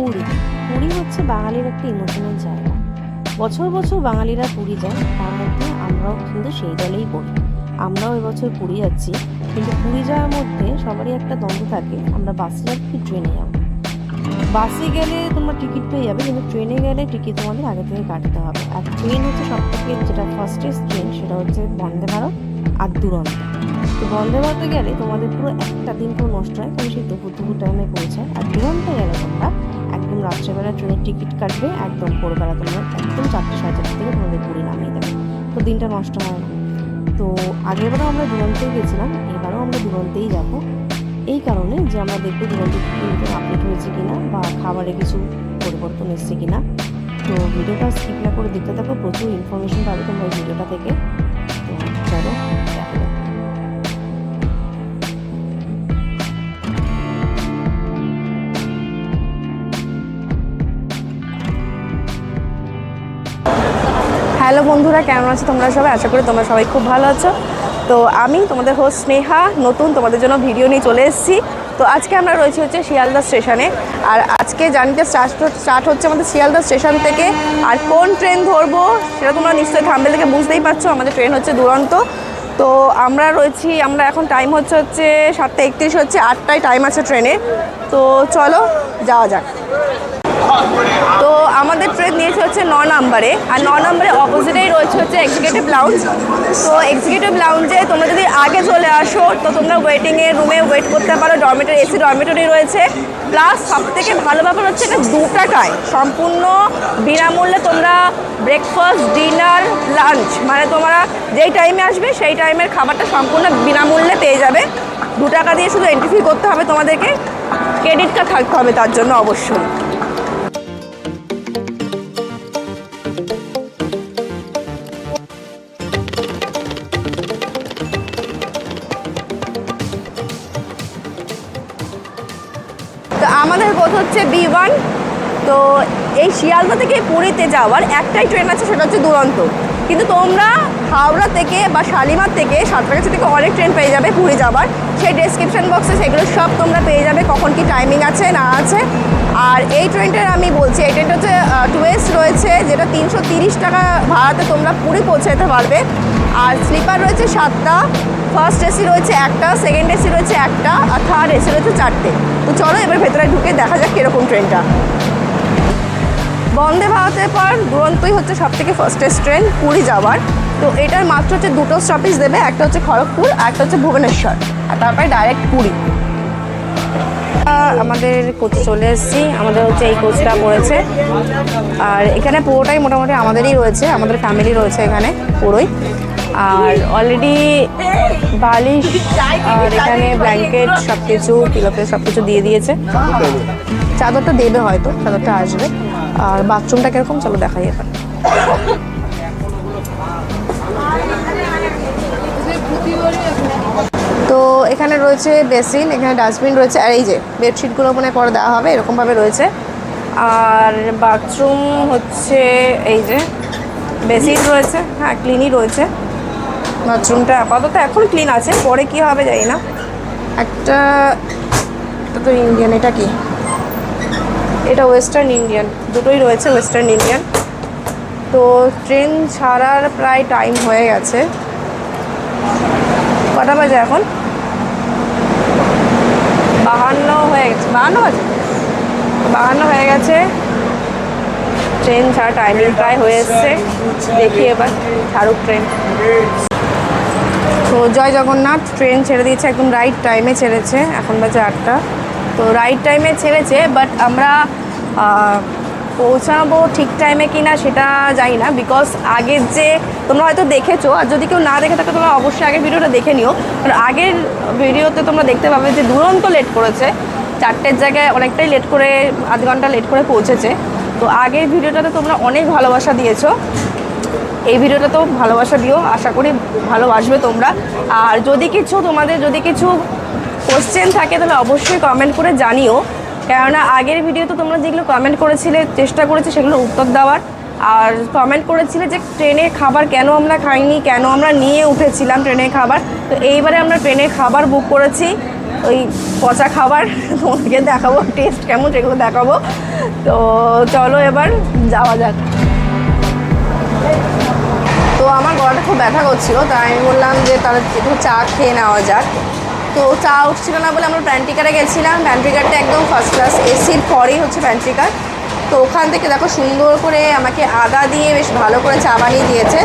পুরী। পুরী হচ্ছে বাঙালির একটা ইমোশনাল জায়গা। বছর বছর বাঙালিরা পুরী যায়, তার মধ্যে আমরাও কিন্তু সেই দলেই পড়ি আমরাও এবছর পুরী যাচ্ছি, কিন্তু পুরী যাওয়ার মধ্যে সবারই একটা দ্বন্দ্ব থাকে, আমরা বাসে যাব কি ট্রেনে যাব? বাসে গেলে তোমার টিকিট পেয়ে যাবে, কিন্তু ট্রেনে গেলে টিকিট তোমাদের আগে থেকে কাটতে হবে। আর ট্রেন হচ্ছে সব থেকে যেটা ফার্স্টেস্ট ট্রেন সেটা হচ্ছে বন্দে ভারত আর দুরন্ত। তো বন্দে ভারতে গেলে তোমাদের পুরো একটা দিন পুরো নষ্ট হয় কারণ সেই দুপুর দুপুর টাইমে পৌঁছায়। আর দুরন্ত গেলে তোমরা একদম রাত্রেবেলা ট্রেনের টিকিট কাটবে একদম ভোরবেলা তোমরা একদম চারটে, সাড়ে চারটে থেকে তোমাদের পুরী নামিয়ে দেবে। তো দিনটা নষ্ট হয় না। তো আগেরবারও আমরা দুরন্তেই গেছিলাম, এবারও আমরা দুরন্তেই যাব। এই কারণে যে আমরা দেখব দুরন্ত আপডেট হয়েছে কিনা বা খাবারে কিছু পরিবর্তন এসছে কিনা। তো ভিডিওটা স্কিপ না করে দেখতে থাকো, প্রচুর ইনফরমেশন পাবে তোমরা ভিডিওটা থেকে। হ্যালো বন্ধুরা, কেমন আছো তোমরা সবাই? আশা করি তোমরা সবাই খুব ভালো আছো। তো আমি তোমাদের হোস্ট স্নেহা, নতুন তোমাদের জন্য ভিডিও নিয়ে চলে এসেছি। তো আজকে আমরা রয়েছি হচ্ছে শিয়ালদা স্টেশনে। আর আজকে জার্নিটা স্টার্ট স্টার্ট হচ্ছে আমাদের শিয়ালদা স্টেশন থেকে। আর কোন ট্রেন ধরবো, সেটা তোমরা নিশ্চয়ই থাম্বেল থেকে বুঝতেই পারছ। আমাদের ট্রেন হচ্ছে দুরন্ত। তো আমরা রয়েছি, আমরা এখন টাইম হচ্ছে হচ্ছে সাতটা একত্রিশ, হচ্ছে আটটায় টাইম আছে ট্রেনে তো চলো, যাওয়া যাক। তো আমাদের ট্রেন নিয়েছে হচ্ছে ন নাম্বারে আর ন নাম্বারে অপোজিটেই রয়েছে হচ্ছে এক্সিকিউটিভ লাউঞ্জ তো এক্সিকিউটিভ লাউঞ্জে তোমরা যদি আগে চলে আসো, তো তোমরা ওয়েটিংয়ের রুমে ওয়েট করতে পারো। ডরমেটরি এসি ডরমেটরি রয়েছে। প্লাস সব থেকে ভালো ব্যাপার হচ্ছে এটা দু টাকায় সম্পূর্ণ বিনামূল্যে তোমরা ব্রেকফাস্ট ডিনার লাঞ্চ মানে তোমরা যেই টাইমে আসবে, সেই টাইমের খাবারটা সম্পূর্ণ বিনামূল্যে পেয়ে যাবে। দু টাকা দিয়ে শুধু এন্ট্রি ফি করতে হবে তোমাদেরকে। ক্রেডিট কার্ড থাকতে হবে তার জন্য অবশ্যই। হচ্ছে বি ওয়ান। তো এই শিয়ালদা থেকে পুরীতে যাওয়ার একটাই ট্রেন আছে, সেটা হচ্ছে দুরন্ত। কিন্তু তোমরা হাওড়া থেকে বা শালিমার থেকে সাঁতরাগাছি থেকে অনেক ট্রেন পেয়ে যাবে পুরী যাওয়ার। সেই ডেসক্রিপশন বক্সে সেগুলো সব তোমরা পেয়ে যাবে, কখন কি টাইমিং আছে, না আছে। আর এই ট্রেনটার আমি বলছি, এই ট্রেনটা হচ্ছে টুয়েস্ট রয়েছে, যেটা তিনশো টাকা ভাড়াতে তোমরা পুরী পৌঁছে যেতে পারবে। আর স্লিপার রয়েছে সাতটা ফার্স্ট এসি রয়েছে একটা সেকেন্ড এসি রয়েছে একটা, আর থার্ড এসি রয়েছে চারটে। তো চলো এবার ভেতরে ঢুকে দেখা যাক কীরকম ট্রেনটা। বন্দে ভারতের পর দুরন্তই হচ্ছে সব থেকে ফার্স্টেস্ট ট্রেন পুরী যাওয়ার। তো এটার মাত্র হচ্ছে দুটো স্টপেজ দেবে, একটা হচ্ছে খড়গপুর আর একটা হচ্ছে ভুবনেশ্বর। আর তারপরে ডাইরেক্ট পুরী। আমাদের কোচ চলে এসেছি, আমাদের হচ্ছে এই কোচটা পড়েছে আর এখানে পুরোটাই মোটামুটি আমাদেরই রয়েছে, আমাদের ফ্যামিলি রয়েছে এখানে পুরোই। আর অলরেডি বালিশ, আর এখানে ব্ল্যাঙ্কেট সব কিছু পিলোকে সব কিছু দিয়ে দিয়েছে। চাদরটা দেবে হয়তো, চাদরটা আসবে। আর বাথরুমটা কীরকম, চলো দেখাই এবার। তো এখানে রয়েছে বেসিন, এখানে ডাস্টবিন রয়েছে, আর এই যে বেডশিটগুলো মনে করে দেওয়া হবে, এরকমভাবে রয়েছে। আর বাথরুম হচ্ছে এই যে, বেসিন রয়েছে হ্যাঁ ক্লিনই রয়েছে। বাথরুমটা আপাতত এখন ক্লিন আছে পরে কি হবে জানি না। একটা এটা তো ইন্ডিয়ান এটা কি? এটা ওয়েস্টার্ন ইন্ডিয়ান দুটোই রয়েছে ওয়েস্টার্ন ইন্ডিয়ান তো ট্রেন ছাড়ার প্রায় টাইম হয়ে গেছে। কটা বাজে এখন? বাহান্ন হয়ে গেছে বাহান্ন বাজে? বাহান্ন হয়ে গেছে। ট্রেন ছাড়া টাইমিং প্রায় হয়ে এসছে। দেখি এবার ছাড়ুক ট্রেন তো জয় জগন্নাথ ট্রেন ছেড়ে দিয়েছে, একদম রাইট টাইমে ছেড়েছে, এখন বাজে আটটা। তো রাইট টাইমে ছেড়েছে বাট আমরা পৌঁছাবো ঠিক টাইমে কি না সেটা জানি না বিকজ আগের যে, তোমরা হয়তো দেখেছ, আর যদি কেউ না দেখে থাকে, তোমরা অবশ্যই আগের ভিডিওটা দেখে নিও। কারণ আগের ভিডিওতে তোমরা দেখতে পাবে যে দুরন্ত লেট করেছে, চারটের জায়গায় অনেকটাই লেট করে, আধ ঘণ্টা লেট করে পৌঁছেছে। তো আগের ভিডিওটাতে তোমরা অনেক ভালোবাসা দিয়েছ। এই ভিডিওটা তো ভালোবাসা দিও, আশা করি ভালোবাসবে তোমরা। আর যদি কিছু তোমাদের যদি কিছু কোশ্চেন থাকে, তাহলে অবশ্যই কমেন্ট করে জানিও। কেননা আগের ভিডিওতে তোমরা যেগুলো কমেন্ট করেছিলে, চেষ্টা করেছি সেগুলো উত্তর দেওয়ার। আর কমেন্ট করেছিলে যে ট্রেনে খাবার কেন আমরা খাইনি, কেন আমরা নিয়ে উঠেছিলাম ট্রেনে খাবার। তো এইবারে আমরা ট্রেনে খাবার বুক করেছি, ওই পচা খাবার। তোমাদেরকে দেখাবো টেস্ট কেমন সেগুলো দেখাবো। তো চলো এবার যাওয়া যাক। গলাটা খুব ব্যথা করছিল, তাই আমি বললাম যে তাহলে একটু চা খেয়ে নেওয়া যাক। তো চা উঠছিল না বলে আমরা প্যান্ট্রিকারে গেছিলাম প্যান্ট্রিকারটা একদম ফার্স্ট ক্লাস এসির পরেই হচ্ছে প্যান্ট্রিকার তো ওখান থেকে দেখো সুন্দর করে আমাকে আদা দিয়ে বেশ ভালো করে চা বানিয়ে দিয়েছে।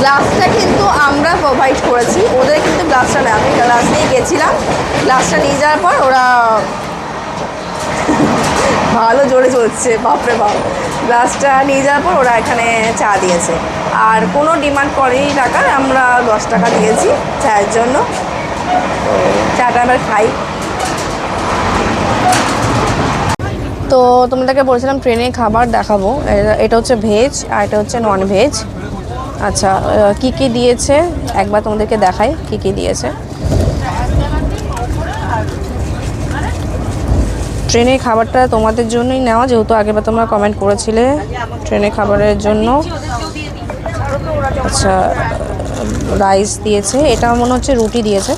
গ্লাসটা কিন্তু আমরা প্রোভাইড করেছি, ওদের কিন্তু গ্লাসটা নেই আমি গ্লাস নিয়ে গেছিলাম। গ্লাসটা নিয়ে যাওয়ার পর ওরা ভালো জোরে চলছে বাপরে বাপ। গ্লাসটা নিয়ে যাওয়ার পর ওরা এখানে চা দিয়েছে। আর কোনো ডিমান্ড করেনি টাকার, আমরা দশ টাকা দিয়েছি চায়ের জন্য। চাটা এবার খাই। তো তোমাদেরকে বলছিলাম ট্রেনে খাবার দেখাবো। এটা- হচ্ছে ভেজ আর এটা হচ্ছে নন ভেজ আচ্ছা কি কি দিয়েছে? একবার তোমাদেরকে দেখাই কি কি দিয়েছে। ট্রেনে খাবারটা তোমাদের জন্যই নেওয়া, যেহেতু আগেরবার তোমরা কমেন্ট করেছিলে ট্রেনে খাবারের জন্য। আচ্ছা রাইস দিয়েছে, এটা মনে হচ্ছে রুটি দিয়েছে।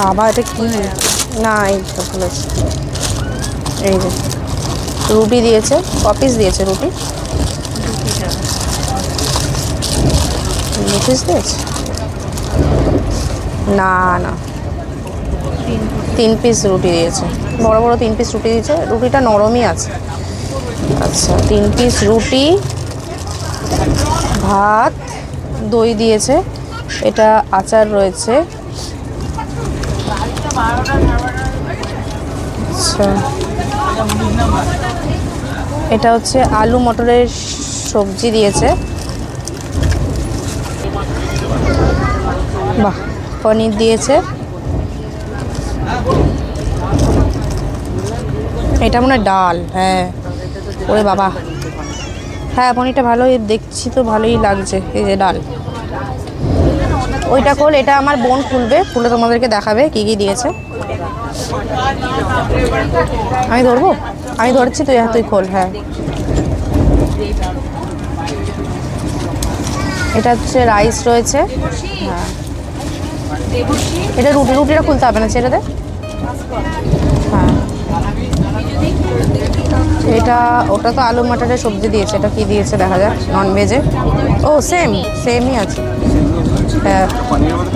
বাবা, এটা কি? না, এই এই যে, রুটি দিয়েছে, কপিস দিয়েছে রুটি। পিস দিয়েছে? না না। তিন পিস রুটি দিয়েছে। বড় বড় তিন পিস রুটি দিয়েছে। রুটিটা নরমই আছে। আচ্ছা তিন পিস রুটি, ভাত, দই দিয়েছে। এটা আচার রয়েছে। আচ্ছা। এটা হচ্ছে আলু মটরের সবজি দিয়েছে। বাহ, পনির দিয়েছে। এটা মনে হয় ডাল হ্যাঁ। ওরে বাবা। হ্যাঁ পনিরটা ভালোই দেখছি তো, ভালোই লাগছে, এই যে ডাল। ওইটা খোল, এটা আমার বোন খুলবে, খুলে তোমাদেরকে দেখাবে কি কি দিয়েছে। আমি ধরবো? আমি ধরছি, তুই তুই খোল হ্যাঁ। এটা হচ্ছে রাইস রয়েছে। হ্যাঁ। এটা রুটি, রুটিটা খুলতে হবে না দে। হ্যাঁ এটা, ওটা তো আলু মাটারের সবজি দিয়েছে। এটা কি দিয়েছে দেখা যাক নন ভেজে ও সেম সেমই আছে। হ্যাঁ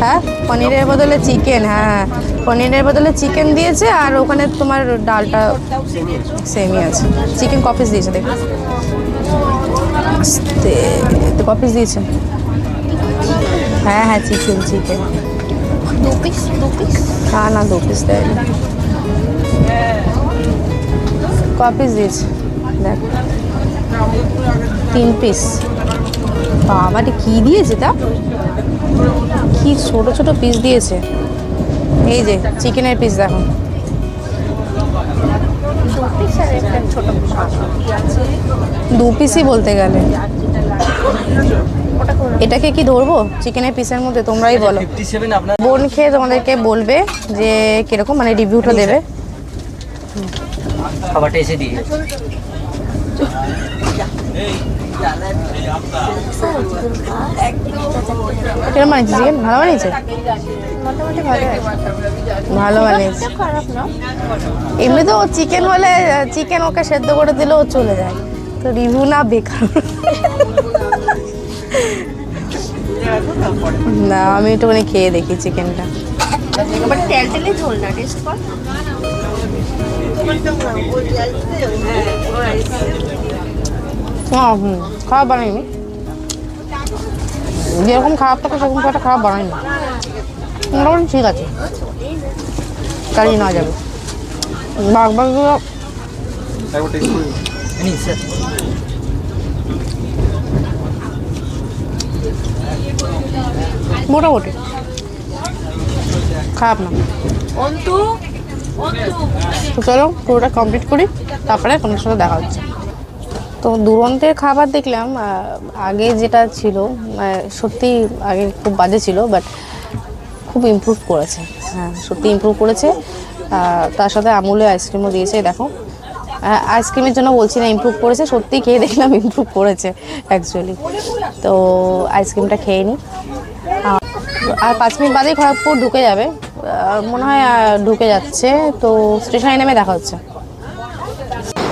হ্যাঁ পনিরের বদলে চিকেন হ্যাঁ পনিরের বদলে চিকেন দিয়েছে আর ওখানে তোমার ডালটা সেমই আছে। চিকেন কপিস দিয়েছে, দেখ। কপিস দিয়েছে। হ্যাঁ হ্যাঁ চিকেন চিকেন দু পিস দু পিস না না দু পিস দেয় কপিস দিয়েছে দেখ তিন পিস বাবাটি কি দিয়েছে তা? কি ছোট ছোট পিস দিয়েছে? এই যে চিকেনের পিস দেখো। দু পিস পিসই বলতে গেলে। এটাকে কি ধরবো? চিকেনের পিসের মধ্যে তোমরাই বলো। বোন খেয়ে তোমাদেরকে বলবে যে কীরকম মানে রিভিউটা দেবে। খাবারটা এসে দিয়ে। কীরকম বানিয়েছে চিকেন ভালো বানিয়েছে? ভালো বানিয়েছে। খারাপ না। এমনি তো চিকেন হলে চিকেন ওকে সেদ্ধ করে দিলেও চলে যায়। তো রিভিউ না বেকার। না আমি একটুখানি খেয়ে দেখি চিকেনটা না হ্যাঁ খারাপ বানাইনি। যেরকম খারাপ থাকে সেরকম একটা খারাপ বানাইনি। মোটামুটি ঠিক আছে। চালিয়ে নেওয়া যাবে। বাঘ বাঘগুলো নিন স্যার মোটামুটি। খারাপ না। তো চলো পুরোটা কমপ্লিট করি তারপরে তোমার সাথে দেখা হচ্ছে। তো দুরন্তের খাবার দেখলাম আগে যেটা ছিল আহ, সত্যি আগে খুব বাজে ছিল বাট খুব ইমপ্রুভ করেছে। হ্যাঁ সত্যি ইমপ্রুভ করেছে। তার সাথে আমুলে আইসক্রিমও দিয়েছে দেখো। আইসক্রিমের জন্য বলছি না ইমপ্রুভ করেছে সত্যি খেয়ে দেখলাম ইমপ্রুভ করেছে অ্যাকচুয়ালি তো আইসক্রিমটা খেয়ে নিই আর পাঁচ মিনিট বাদেই খড়গপুর ঢুকে যাবে। মনে হয় ঢুকে যাচ্ছে। তো স্টেশনে নেমে দেখা হচ্ছে।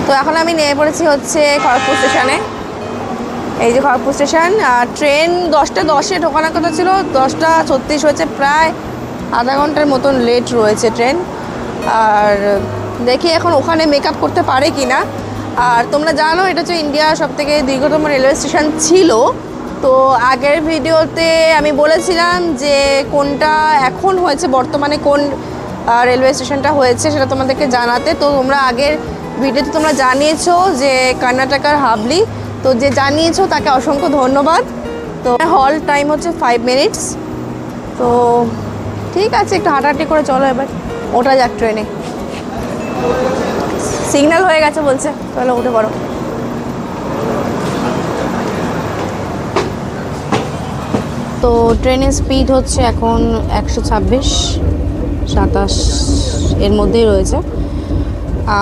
তো এখন আমি নেমে পড়েছি হচ্ছে খড়গপুর স্টেশনে। এই যে খড়গপুর স্টেশন ট্রেন দশটা দশে ঢোকানোর কথা ছিল। দশটা ছত্রিশ হয়েছে, প্রায় আধা ঘণ্টার মতন লেট রয়েছে ট্রেন। আর দেখি এখন ওখানে মেকআপ করতে পারে কি না আর তোমরা জানো, এটা হচ্ছে ইন্ডিয়ার সব থেকে দীর্ঘতম রেলওয়ে স্টেশন ছিল। তো আগের ভিডিওতে আমি বলেছিলাম যে কোনটা এখন হয়েছে, বর্তমানে কোন রেলওয়ে স্টেশনটা হয়েছে সেটা তোমাদেরকে জানাতে। তো তোমরা আগের ভিডিওতে তোমরা জানিয়েছো যে কর্ণাটকার হাবলি। তো যে জানিয়েছো তাকে অসংখ্য ধন্যবাদ। তো হল টাইম হচ্ছে ফাইভ মিনিটস তো ঠিক আছে, একটু হাঁটাহাঁটি করে চলো এবার। ওটা যাক ট্রেনে সিগন্যাল হয়ে গেছে বলছে। চলো উঠে পড়ো। তো ট্রেনের স্পিড হচ্ছে এখন একশো ছাব্বিশ, সাতাশ এর মধ্যেই রয়েছে।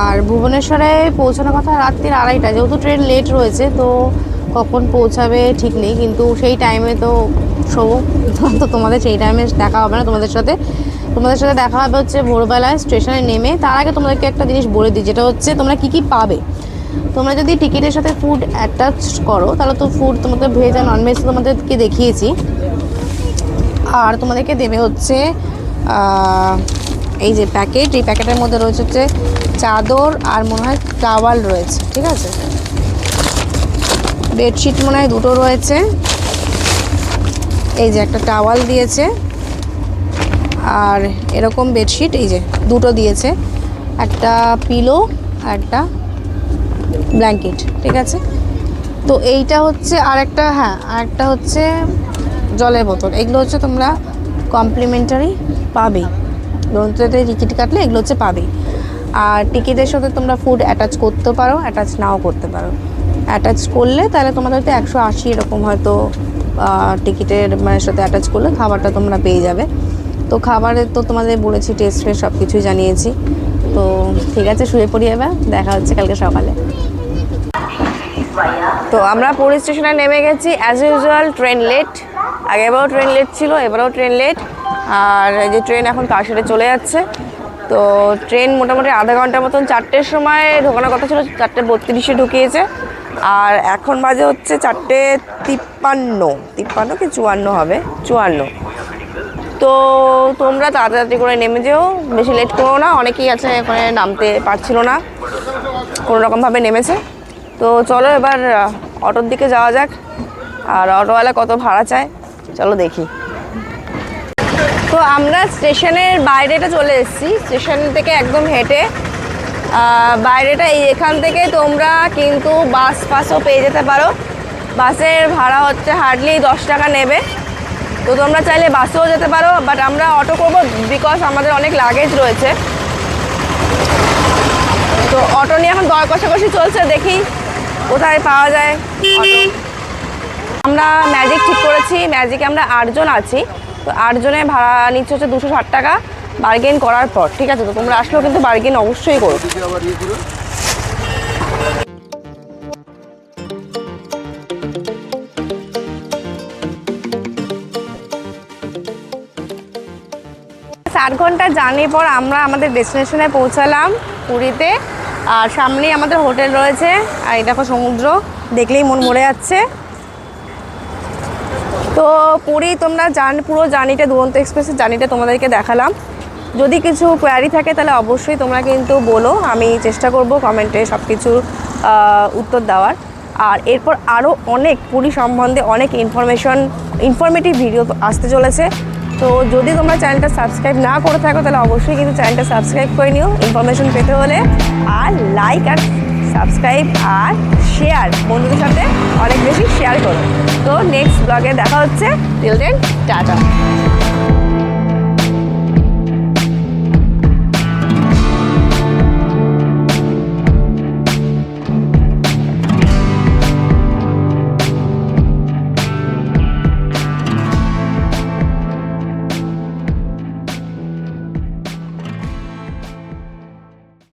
আর ভুবনেশ্বরে পৌঁছানোর কথা রাত্রির আড়াইটা, যেহেতু ট্রেন লেট রয়েছে, তো কখন পৌঁছাবে ঠিক নেই, কিন্তু সেই টাইমে তো শোবো তো তোমাদের সেই টাইমে দেখা হবে না। তোমাদের সাথে তোমাদের সাথে দেখা হবে হচ্ছে ভোরবেলায় স্টেশনে নেমে। তার আগে তোমাদেরকে একটা জিনিস বলে দিই, যেটা হচ্ছে তোমরা কী কী পাবে। তোমরা যদি টিকিটের সাথে ফুড অ্যাটাচ করো, তাহলে তো ফুড তোমাদের ভেজ আর ননভেজ তোমাদেরকে দেখিয়েছি। আর তোমাদেরকে দেবে হচ্ছে এই যে প্যাকেট, এই প্যাকেটের মধ্যে রয়েছে হচ্ছে চাদর আর মনে হয় টাওয়াল রয়েছে, ঠিক আছে? বেডশিট মনে হয় দুটো রয়েছে। এই যে একটা টাওয়াল দিয়েছে, আর এরকম বেডশিট, এই যে দুটো দিয়েছে, একটা পিলো আর একটা ব্ল্যাঙ্কেট ঠিক আছে? তো এইটা হচ্ছে আর একটা হ্যাঁ আর একটা হচ্ছে জলের বোতল। এগুলো হচ্ছে তোমরা কমপ্লিমেন্টারি পাবেই গ্রন্থতে টিকিট কাটলে এগুলো হচ্ছে পাবেই আর টিকিটের সাথে তোমরা ফুড অ্যাটাচ করতে পারো অ্যাটাচ নাও করতে পারো। অ্যাটাচ করলে তাহলে তোমাদের হয়তো একশো আশি এরকম হয়তো টিকিটের মানে সাথে অ্যাটাচ করলে খাবারটা তোমরা পেয়ে যাবে। তো খাবারের তো তোমাদের বলেছি টেস্ট ফেস্ট সব কিছুই জানিয়েছি। তো ঠিক আছে, শুয়ে পড়ি এবার, দেখা হচ্ছে কালকে সকালে। তো আমরা পুরী স্টেশনে নেমে গেছি অ্যাজ ইউজুয়াল ট্রেন লেট আগেবারও ট্রেন লেট ছিল, এবারেও ট্রেন লেট আর এই যে ট্রেন এখন কাশিরে চলে যাচ্ছে? তো ট্রেন মোটামুটি আধা ঘণ্টার মতন চারটের সময় ঢোকানোর কথা ছিল, চারটে বত্রিশে ঢুকিয়েছে। আর এখন বাজে হচ্ছে চারটে তিপ্পান্ন তিপ্পান্ন কি চুয়ান্ন হবে? চুয়ান্ন। তো তোমরা তাড়াতাড়ি করে নেমে যেও, বেশি লেট করো না, অনেকেই আছে এখানে নামতে পারছিল না কোনো রকমভাবে নেমেছে। তো চলো এবার অটোর দিকে যাওয়া যাক, আর অটোওয়ালা কত ভাড়া চায়? চলো দেখি। তো আমরা স্টেশনের বাইরেটা চলে এসেছি। স্টেশন থেকে একদম হেঁটে বাইরেটা এই এখান থেকে তোমরা কিন্তু বাস ফাসও পেয়ে যেতে পারো। বাসের ভাড়া হচ্ছে হার্ডলি দশ টাকা নেবে। তো তোমরা চাইলে বাসেও যেতে পারো বাট আমরা অটো করব বিকজ আমাদের অনেক লাগেজ রয়েছে। তো অটো নিয়ে এখন দর কষাকষি চলছে, দেখি কোথায় পাওয়া যায়। অটো আমরা ম্যাজিক ঠিক করেছি ম্যাজিকে আমরা আটজন আছি। তো আটজনের ভাড়া নিচ্ছে হচ্ছে দুশো ষাট টাকা বার্গেন করার পর, ঠিক আছে? তো তোমরা আসলেও কিন্তু বার্গেন অবশ্যই করো। চার ঘণ্টা জার্নির পর আমরা আমাদের ডেস্টিনেশনে পৌঁছালাম পুরীতে। আর সামনেই আমাদের হোটেল রয়েছে। আর দেখো সমুদ্র, দেখলেই মন মরে যাচ্ছে। তো পুরী তোমরা জান, পুরো জার্নিটা দুরন্ত এক্সপ্রেসের জার্নিটা তোমাদেরকে দেখালাম। যদি কিছু কোয়ারি থাকে তাহলে অবশ্যই তোমরা কিন্তু বলো, আমি চেষ্টা করব কমেন্টে সব কিছুর উত্তর দেওয়ার। আর এরপর আরও অনেক পুরী সম্বন্ধে অনেক ইনফরমেশন ইনফরমেটিভ ভিডিও আসতে চলেছে। তো যদি তোমরা চ্যানেলটা সাবস্ক্রাইব না করে থাকো, তাহলে অবশ্যই কিন্তু চ্যানেলটা সাবস্ক্রাইব করে নিও। ইনফরমেশন পেতে হলে আর লাইক আর সাবস্ক্রাইব আর শেয়ার বন্ধুদের সাথে অনেক বেশি শেয়ার করো। তো নেক্সট ব্লগে দেখা হচ্ছে। Till then tata.